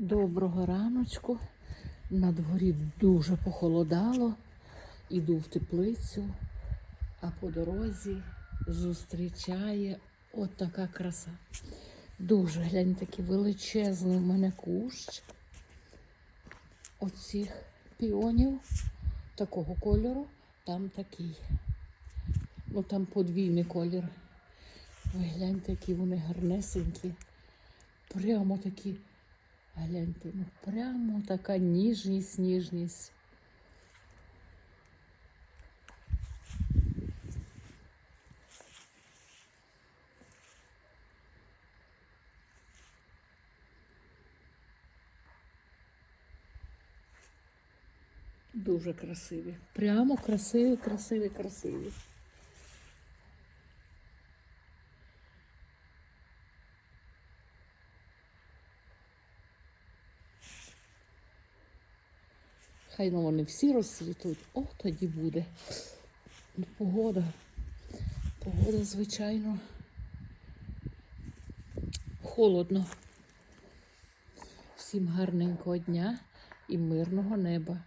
Доброго раночку. На дворі дуже похолодало. Іду в теплицю, а по дорозі зустрічає от краса. Дуже глянь, такий величезний в мене кущ. Оцих піонів такого кольору, там такий. Ну там подвійний колір. Ой, гляньте, які вони гарнесенькі. Прямо такі. Гляньте, ну прямо така ніжність, ніжність. Дуже красиві. Прямо красиві, красиві, красиві. Хай ну вони всі розцвітуть. О, тоді буде. Ну, Погода. Погода, звичайно. Холодно. Всім гарненького дня і мирного неба.